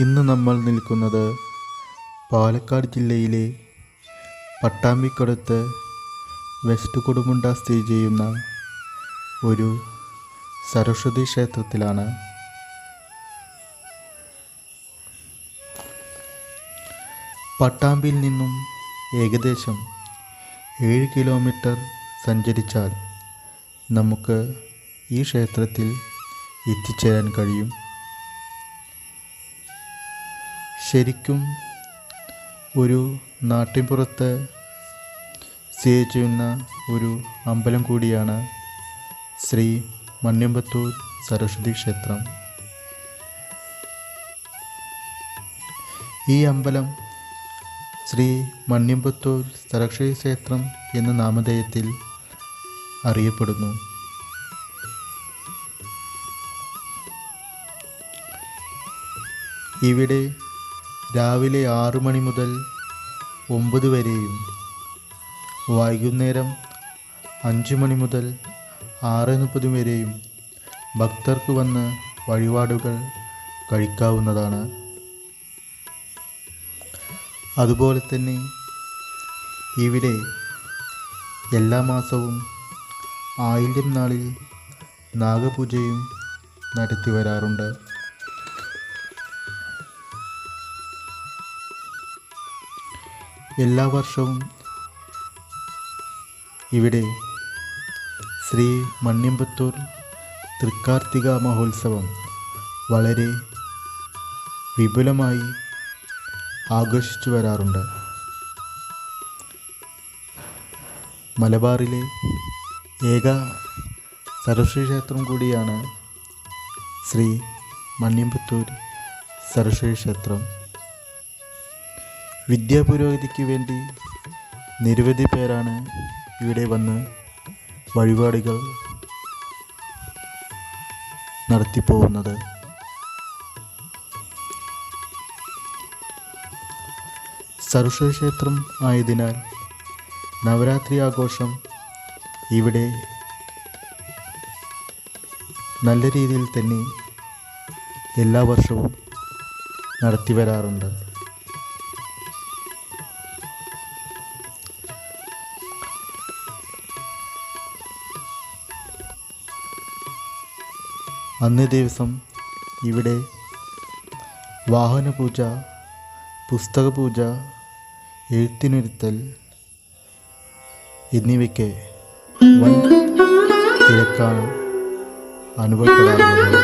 ഇന്ന് നമ്മൾ നിൽക്കുന്നത് പാലക്കാട് ജില്ലയിലെ പട്ടാമ്പിക്കടുത്ത് വെസ്റ്റ് കൊടുമുണ്ട സ്ഥിതി ചെയ്യുന്ന ഒരു സരസ്വതി ക്ഷേത്രത്തിലാണ്. പട്ടാമ്പിൽ നിന്നും ഏകദേശം ഏഴ് കിലോമീറ്റർ സഞ്ചരിച്ചാൽ നമുക്ക് ഈ ക്ഷേത്രത്തിൽ എത്തിച്ചേരാൻ കഴിയും. ശരിക്കും ഒരു നാട്ടിൻപുറത്ത് സ്ഥിതി ചെയ്യുന്ന ഒരു അമ്പലം കൂടിയാണ് ശ്രീ മണ്യമ്പത്തൂർ സരസ്വതി ക്ഷേത്രം. ഈ അമ്പലം ശ്രീ മണ്യമ്പത്തൂർ സരസ്വതി ക്ഷേത്രം എന്ന നാമധേയത്തിൽ അറിയപ്പെടുന്നു. ഇവിടെ രാവിലെ ആറു മണി മുതൽ ഒമ്പത് വരെയും. വൈകുന്നേരം അഞ്ച് മണി മുതൽ ആറ് മുപ്പത് വരെയും ഭക്തർക്ക് വന്ന് വഴിപാടുകൾ കഴിക്കാവുന്നതാണ്. അതുപോലെ തന്നെ ഇവിടെ എല്ലാ മാസവും ആയില്യം നാളിൽ നാഗപൂജയും നടത്തി വരാറുണ്ട്. എല്ലാ വർഷവും ഇവിടെ ശ്രീ മണ്ണിമ്പത്തൂർ തൃക്കാർത്തിക മഹോത്സവം വളരെ വിപുലമായി ആഘോഷിച്ചു വരാറുണ്ട്. മലബാറിലെ ഏക സരസ്വതി ക്ഷേത്രം കൂടിയാണ് ശ്രീ മണ്ണിമ്പത്തൂർ സരസ്വതി ക്ഷേത്രം വിദ്യാപുരോഗതിക്ക് വേണ്ടി നിരവധി പേരാണ് ഇവിടെ വന്ന് വഴിപാടുകൾ നടത്തിപ്പോകുന്നത്. സർവക്ഷേത്രം ക്ഷേത്രം ആയതിനാൽ നവരാത്രി ആഘോഷം ഇവിടെ നല്ല രീതിയിൽ തന്നെ എല്ലാ വർഷവും നടത്തി വരാറുണ്ട്. അന്നേ ദിവസം ഇവിടെ വാഹന പൂജ പുസ്തക പൂജ എഴുത്തിനിരുത്തൽ എന്നിവയ്ക്ക് വൻ തിരക്കാണ് അനുഭവപ്പെടാറുള്ളത്.